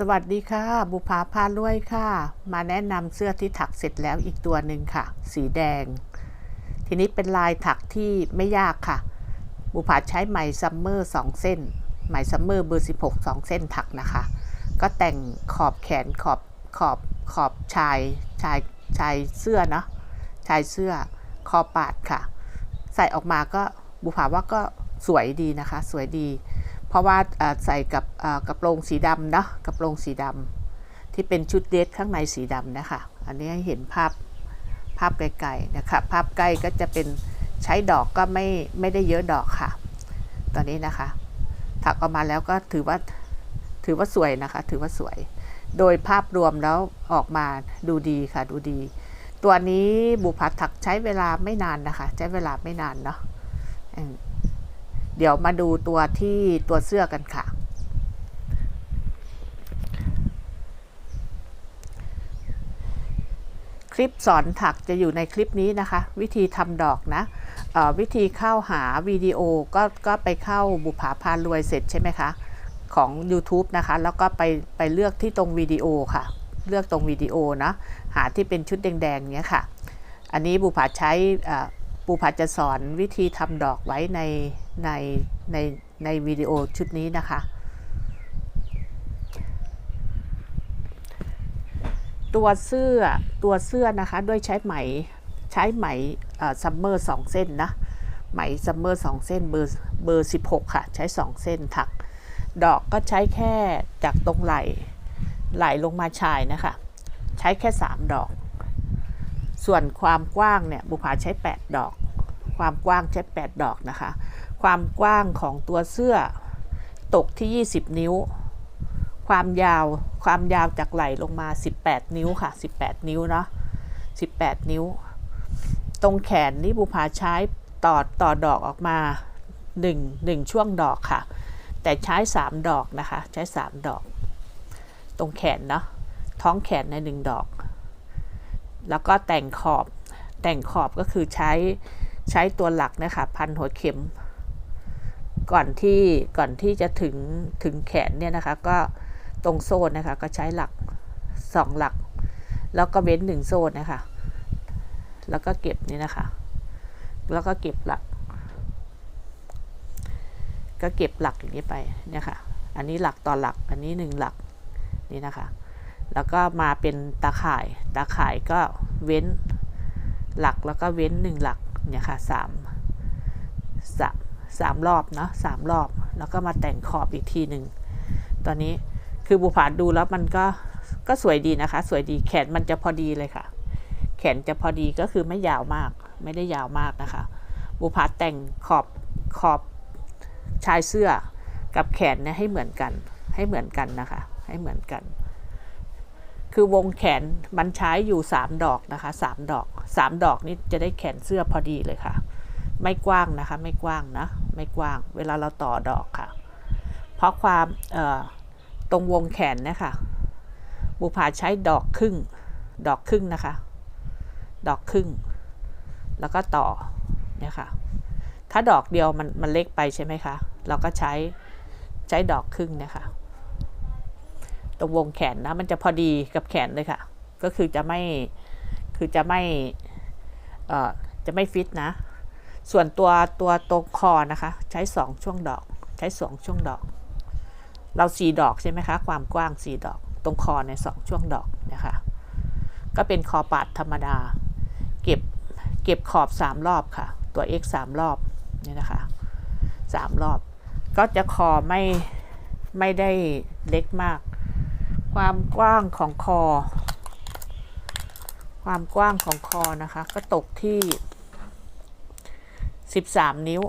สวัสดีค่ะ บุภาพารวยค่ะ มาแนะนำเสื้อที่ถักเสร็จแล้วอีกตัวหนึ่งค่ะ สีแดง ทีนี้เป็นลายถักที่ไม่ยากค่ะ บุภาใช้ไหมซัมเมอร์2เส้น ไหมซัมเมอร์เบอร์16 2เส้นถักนะคะ ก็แต่งขอบแขนขอบขอบขอบชายชายชายเสื้อเนาะชายเสื้อคอปาดค่ะ ใส่ออกมาก็บุภาว่าก็สวยดีนะคะ สวยดี เพราะว่าใส่กับกระโปรงสีดำเนาะกระโปรงสีดำที่เป็นชุดเดรสข้างในสีดำนะคะ อันนี้ให้เห็นภาพภาพไกลๆนะคะ ภาพใกล้ก็จะเป็นใช้ดอกก็ไม่ไม่ได้เยอะดอกค่ะ ตอนนี้นะคะ ถักออกมาแล้วก็ถือว่าถือว่าสวยนะคะ ถือว่าสวย โดยภาพรวมแล้วออกมาดูดีค่ะ ดูดี ตัวนี้บุพัดถักใช้เวลาไม่นานนะคะ ใช้เวลาไม่นานเนาะ เดี๋ยวมาดูตัวที่ตัวเสื้อกันค่ะ คลิปสอนถักจะอยู่ในคลิปนี้นะคะ วิธีทำดอกนะวิธีเข้าหาวิดีโอก็ก็ไปเข้าบุภาพารวยเสร็จใช่ไหมคะ ของ YouTube นะคะ แล้วก็ไปไปเลือกที่ตรงวิดีโอค่ะ เลือกตรงวิดีโอนะหาที่เป็นชุดแดงๆเนี้ยค่ะ อันนี้บุภาใช้บุภาจะสอนวิธีทำดอกไว้ใน ในในในวิดีโอชุดนี้นะคะ ตัวเสื้อตัวเสื้อนะคะด้วยใช้ไหมใช้ไหมซัมเมอร์สองเส้นนะไหมซัมเมอร์สองเส้นเบอร์เบอร์16ค่ะ ใช้2เส้นถัก ดอกก็ใช้แค่จากตรงไหลไหลลงมาชายนะคะ ใช้แค่3ดอก ส่วนความกว้างเนี่ยบุภาใช้8ดอก ความกว้างใช้8ดอกนะคะ ความกว้างของตัวเสื้อ ตกที่ 20 นิ้ว ความยาวความยาวจากไหล่ลงมา 18 นิ้วค่ะ 18 นิ้วเนาะ18 นิ้ว ตรงแขนนี่บุภาใช้ต่อต่อดอกออกมา 1 1 ช่วงดอกค่ะ แต่ใช้ 3 ดอกนะคะ ใช้ 3 ดอก ตรงแขนเนาะท้องแขนใน 1 ดอก แล้วก็แต่งขอบแต่งขอบก็คือใช้ใช้ตัวหลักนะคะ พันหัวเข็ม ก่อนที่ก่อนที่จะถึงถึงแขนเนี่ยนะคะ ก็ตรงโซนนะคะ ก็ใช้หลักสองหลัก แล้วก็เว้นหนึ่งโซนนะคะ แล้วก็เก็บนี่นะคะ แล้วก็เก็บหลัก ก็เก็บหลักอย่างนี้ไปเนี่ยค่ะ อันนี้หลักต่อหลัก อันนี้หนึ่งหลักนี่นะคะ แล้วก็มาเป็นตาข่าย ตาข่ายก็เว้นหลักแล้วก็เว้นหนึ่งหลักเนี่ยค่ะสามสาม สามรอบเนาะสามรอบ แล้วก็มาแต่งขอบอีกทีหนึ่งตอนนี้คือบุผาดูแล้วมันก็ก็สวยดีนะคะ สวยดีแขนมันจะพอดีเลยค่ะ แขนจะพอดีก็คือไม่ยาวมาก ไม่ได้ยาวมากนะคะ บุผาแต่งขอบขอบชายเสื้อกับแขนเนี่ยให้เหมือนกัน ให้เหมือนกันนะคะ ให้เหมือนกัน คือวงแขนมันใช้อยู่ 3 ดอกนะคะ 3 ดอก 3 ดอกนี้จะได้แขนเสื้อพอดีเลยค่ะ ไม่กว้างนะคะ ไม่กว้างนะไม่กว้าง เวลาเราต่อดอกค่ะ เพราะความตรงวงแขนนี่ยค่ะบุภาใช้ดอกครึ่ง ดอกครึ่งนะคะ ดอกครึ่ง แล้วก็ต่อเนี่ยค่ะ ถ้าดอกเดียวมันมันเล็กไปใช่ไหมคะ เราก็ใช้ใช้ดอกครึ่งเนี่ยค่ะตรงวงแขนนะมันจะพอดีกับแขนเลยค่ะ ก็คือจะไม่คือจะไม่จะไม่ฟิตนะ ส่วนตัวตัวตรงคอนะคะ ใช้สองช่วงดอก ใช้สองช่วงดอก เราสี่ดอกใช่ไหมคะ ความกว้างสี่ดอก ตรงคอในสองช่วงดอกนะคะ ก็เป็นคอปาดธรรมดา เก็บเก็บขอบสามรอบค่ะ ตัว x สามรอบนี่นะคะสามรอบ ก็จะคอไม่ไม่ได้เล็กมาก ความกว้างของคอ ความกว้างของคอนะคะ ก็ตกที่ 13 นิ้ว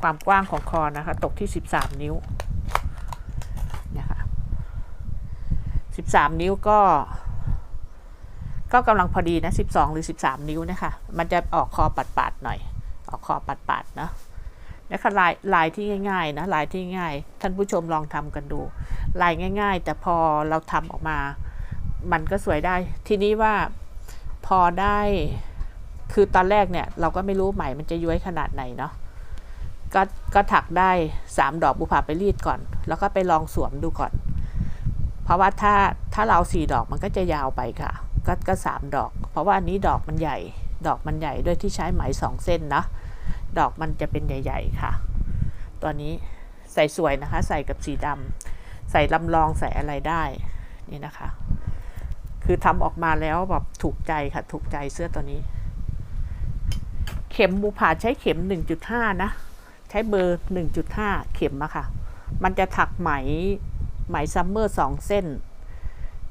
ความกว้างของคอนะคะ ตกที่ 13 นิ้วนะคะ13 นิ้วก็ ก็กำลังพอดีนะ 12 หรือ 13 นิ้วนะคะ มันจะออกคอปัดๆหน่อย ออกคอปัดๆนะนะคะลายลายที่ง่ายๆนะลายที่ง่ายท่านผู้ชมลองทำกันดู ลายง่าย ๆ แต่พอเราทำออกมา มันก็สวยได้ ทีนี้ว่าพอได้ คือตอนแรกเนี่ยเราก็ไม่รู้ไหมมันจะย้วยขนาดไหนเนาะก็ก็ถักได้ 3 ดอกบุภาไปรีดก่อน แล้วก็ไปลองสวมดูก่อน เพราะว่าถ้าถ้าเราสี่ดอกมันก็จะยาวไปค่ะ ก็ก็สามดอก เพราะว่าอันนี้ดอกมันใหญ่ ดอกมันใหญ่ด้วยที่ใช้ไหมสองเส้นนะดอกมันจะเป็นใหญ่ ๆ ค่ะ ตัวนี้ใส่สวยนะคะ ใส่กับสีดำใส่ลำลองใส่อะไรได้นี่นะคะ คือทำออกมาแล้วแบบถูกใจค่ะ ถูกใจเสื้อตัวนี้ เข็มบูผาใช้เข็ม 1.5 นะ ใช้เบอร์ 1.5 เข็มอะค่ะ มันจะถักไหมไหมซัมเมอร์สองเส้น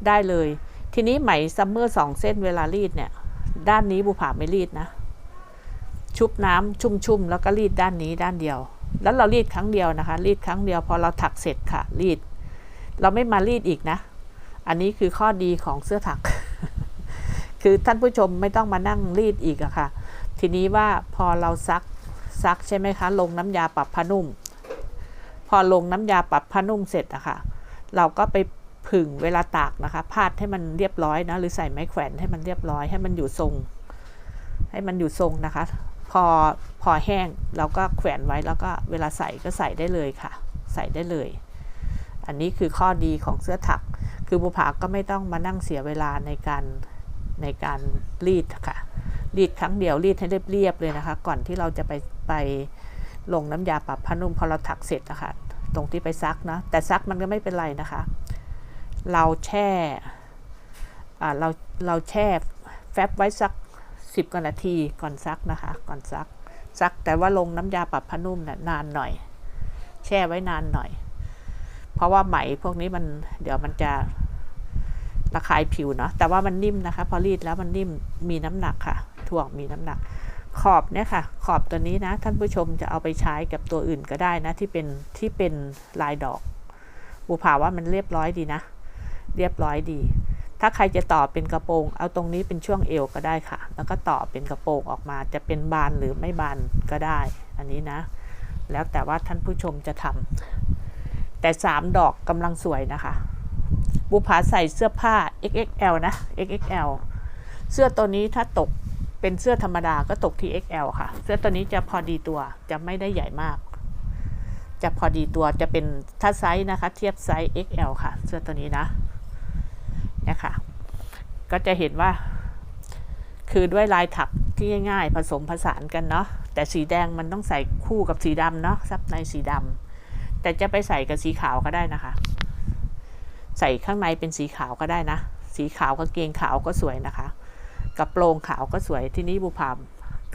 ได้เลย ทีนี้ไหมซัมเมอร์สองเส้นเวลารีดเนี่ย ด้านนี้บูผาไม่รีดนะ ชุบน้ำชุ่มๆแล้วก็รีดด้านนี้ด้านเดียว แล้วเรารีดครั้งเดียวนะคะ รีดครั้งเดียวพอเราถักเสร็จค่ะ รีด เราไม่มารีดอีกนะ อันนี้คือข้อดีของเสื้อถัก คือท่านผู้ชมไม่ต้องมานั่งรีดอีกอะค่ะ ทีนี้ว่าพอเราซักซักใช่ไหมคะ ลงน้ำยาปรับผ้านุ่ม พอลงน้ำยาปรับผ้านุ่มเสร็จอะค่ะ เราก็ไปผึ่งเวลาตากนะคะ พาดให้มันเรียบร้อยนะ หรือใส่ไม้แขวนให้มันเรียบร้อย ให้มันอยู่ทรง ให้มันอยู่ทรงนะคะ พอพอแห้งเราก็แขวนไว้แล้วก็เวลาใส่ก็ใส่ได้เลยค่ะ ใส่ได้เลย อันนี้คือข้อดีของเสื้อถัก คือบุภาก็ไม่ต้องมานั่งเสียเวลาในการในการรีดค่ะ รีดครั้งเดียวรีดให้เรียบๆเลยนะคะ ก่อนที่เราจะไปไปลงน้ำยาปรับผ้านุ่มพอเราถักเสร็จนะคะตรงที่ไปซักนะแต่ซักมันก็ไม่เป็นไรนะคะ เราแช่เราเราแช่แฟบไว้สักสิบกว่านาทีก่อนซักนะคะ ก่อนซักซักแต่ว่าลงน้ำยาปรับผ้านุ่มเนี่ยนานหน่อย แช่ไว้นานหน่อย เพราะว่าไหมพวกนี้มันเดี๋ยวมันจะระคายผิวเนาะแต่ว่ามันนิ่มนะคะ พอรีดแล้วมันนิ่มมีน้ำหนักค่ะ ถ่วงมีน้ำหนัก ขอบเนี่ยค่ะ ขอบตัวนี้นะ ท่านผู้ชมจะเอาไปใช้กับตัวอื่นก็ได้นะที่เป็นที่เป็นลายดอกบูผาว่ามันเรียบร้อยดีนะ เรียบร้อยดี ถ้าใครจะต่อเป็นกระโปรง เอาตรงนี้เป็นช่วงเอวก็ได้ค่ะ แล้วก็ต่อเป็นกระโปรงออกมา จะเป็นบานหรือไม่บานก็ได้ อันนี้นะ แล้วแต่ว่าท่านผู้ชมจะทำแต่สามดอกกำลังสวยนะคะบุผาใส่เสื้อผ้า XXL นะ XXL เสื้อตัวนี้ถ้าตก เป็นเสื้อธรรมดาก็ตกที่ XL ค่ะ เสื้อตัวนี้จะพอดีตัวจะไม่ได้ใหญ่มาก จะพอดีตัวจะเป็นถ้าไซส์นะคะ เทียบไซส์ XL ค่ะ เสื้อตัวนี้นะเนี่ยค่ะ ก็จะเห็นว่า คือด้วยลายถักที่ง่ายๆ ผสมผสานกันเนาะแต่สีแดงมันต้องใส่คู่กับสีดำเนาะซับในสีดำแต่จะไปใส่กับสีขาวก็ได้นะคะ ใส่ข้างในเป็นสีขาวก็ได้นะ สีขาวกางเกงขาวก็สวยนะคะ กับโปรงขาวก็สวยที่นี้บุพาม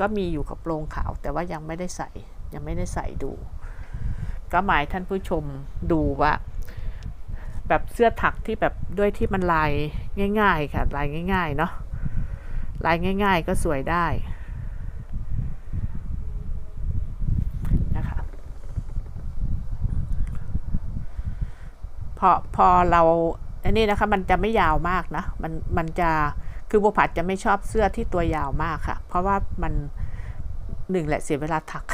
ก็มีอยู่กับโปรงขาว แต่ว่ายังไม่ได้ใส่ยังไม่ได้ใส่ดู ก็หมายท่านผู้ชมดูว่า แบบเสื้อถักที่แบบด้วยที่มันลายง่าย ๆ ค่ะ ลายง่าย ๆ เนาะลายง่าย ๆ ก็สวยได้นะคะพอพอเราอันนี้นะคะ มันจะไม่ยาวมากนะ มันมันจะ คือบัวผัดจะไม่ชอบเสื้อที่ตัวยาวมากค่ะ เพราะว่ามันหนึ่งแหละเสียเวลาถัก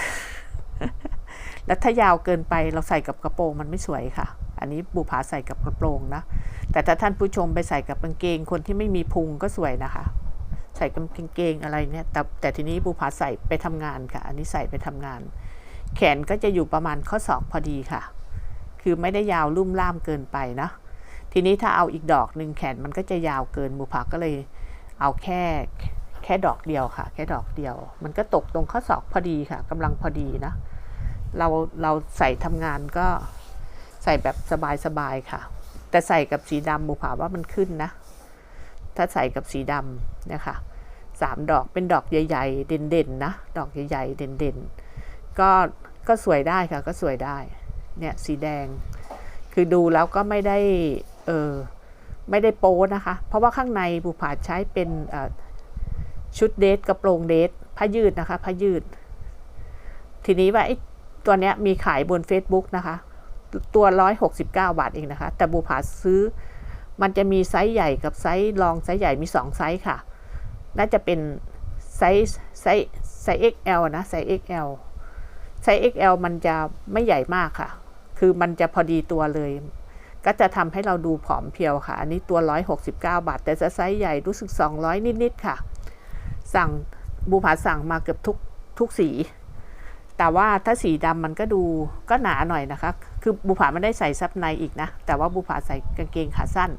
แล้วถ้ายาวเกินไปเราใส่กับกระโปรงมันไม่สวยค่ะ อันนี้บูผาใส่กับกระโปรงนะ แต่ถ้าท่านผู้ชมไปใส่กับกางเกงคนที่ไม่มีพุงก็สวยนะคะ ใส่กางเกงอะไรเนี่ย แต่แต่ทีนี้บูผาใส่ไปทำงานค่ะ อันนี้ใส่ไปทำงาน แขนก็จะอยู่ประมาณข้อศอกพอดีค่ะ คือไม่ได้ยาวลุ่มล่ามเกินไปนะ ทีนี้ถ้าเอาอีกดอกหนึ่งแขนมันก็จะยาวเกินบูผาก็เลย เอาแค่แค่ดอกเดียวค่ะ แค่ดอกเดียว มันก็ตกตรงข้อศอกพอดีค่ะกำลังพอดีนะ เราเราใส่ทำงานก็ใส่แบบสบายๆค่ะ แต่ใส่กับสีดำบุผาว่ามันขึ้นนะ ถ้าใส่กับสีดำเนี่ยค่ะสามดอกเป็นดอกใหญ่ ๆ เด่นๆนะ ดอกใหญ่ๆเด่นๆ ก็ก็สวยได้ค่ะ ก็สวยได้ เนี่ยสีแดง คือดูแล้วก็ไม่ได้ เออ ไม่ได้โป้นะคะ เพราะว่าข้างในบุผาใช้เป็นชุดเดทกระโปรงเดทผ้ายืดนะคะผ้ายืด ทีนี้ว่าไอ้ตัวเนี้ยมีขายบน Facebook นะคะ ตัว 169 บาทเองนะคะ แต่บูผาซื้อมันจะมีไซส์ใหญ่กับไซส์รองไซส์ใหญ่มี 2 ไซส์ค่ะ น่าจะเป็นไซส์ไซส์ไซส์ XL นะไซส์ XL ไซส์ XL มันจะไม่ใหญ่มากค่ะ คือมันจะพอดีตัวเลย ก็จะทำให้เราดูผอมเพรียวค่ะ อันนี้ตัว 169 บาท แต่จะไซส์ใหญ่รู้สึก 200 นิด ๆ ค่ะ สั่งบูผาสั่งมาเกือบทุกทุกสี แต่ว่าถ้าสีดำมันก็ดูก็หนาหน่อยนะคะ คือบุผาไม่ได้ใส่ซับในอีกนะ แต่ว่าบุผาใส่กางเกงขาสั้น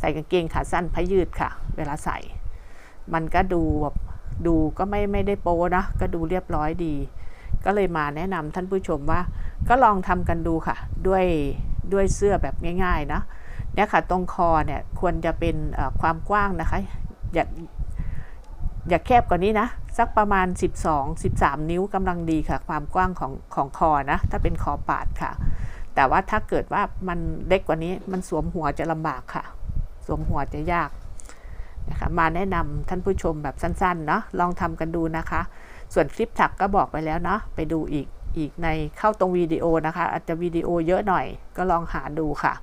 ใส่กางเกงขาสั้นพยืดค่ะ เวลาใส่ มันก็ดูแบบดูก็ไม่ไม่ได้โป๊นะ ก็ดูเรียบร้อยดี ก็เลยมาแนะนำท่านผู้ชมว่า ก็ลองทำกันดูค่ะ ด้วย ด้วยเสื้อแบบง่ายๆนะเนี่ยค่ะตรงคอเนี่ยควรจะเป็นความกว้างนะคะ อย่าอย่าแคบกว่านี้นะ สักประมาณ 12 13 นิ้วกำลังดีค่ะ ความกว้างของของคอนะ ถ้าเป็นคอปาดค่ะ แต่ว่าถ้าเกิดว่ามันเล็กกว่านี้มันสวมหัวจะลำบากค่ะ สวมหัวจะยากนะคะมาแนะนำท่านผู้ชมแบบสั้นๆเนาะลองทำกันดูนะคะ ส่วนคลิปถักก็บอกไปแล้วเนาะไปดูอีก อีกในเข้าตรงวิดีโอนะคะ อาจจะวิดีโอเยอะหน่อยก็ลองหาดูค่ะ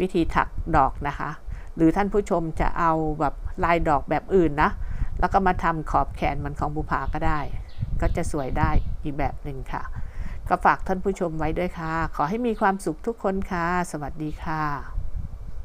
วิธีถักดอกนะคะ หรือท่านผู้ชมจะเอาแบบลายดอกแบบอื่นนะ แล้วก็มาทำขอบแขนมันของบุภาก็ได้ ก็จะสวยได้อีกแบบหนึ่งค่ะ ก็ฝากท่านผู้ชมไว้ด้วยค่ะ ขอให้มีความสุขทุกคนค่ะ สวัสดีค่ะ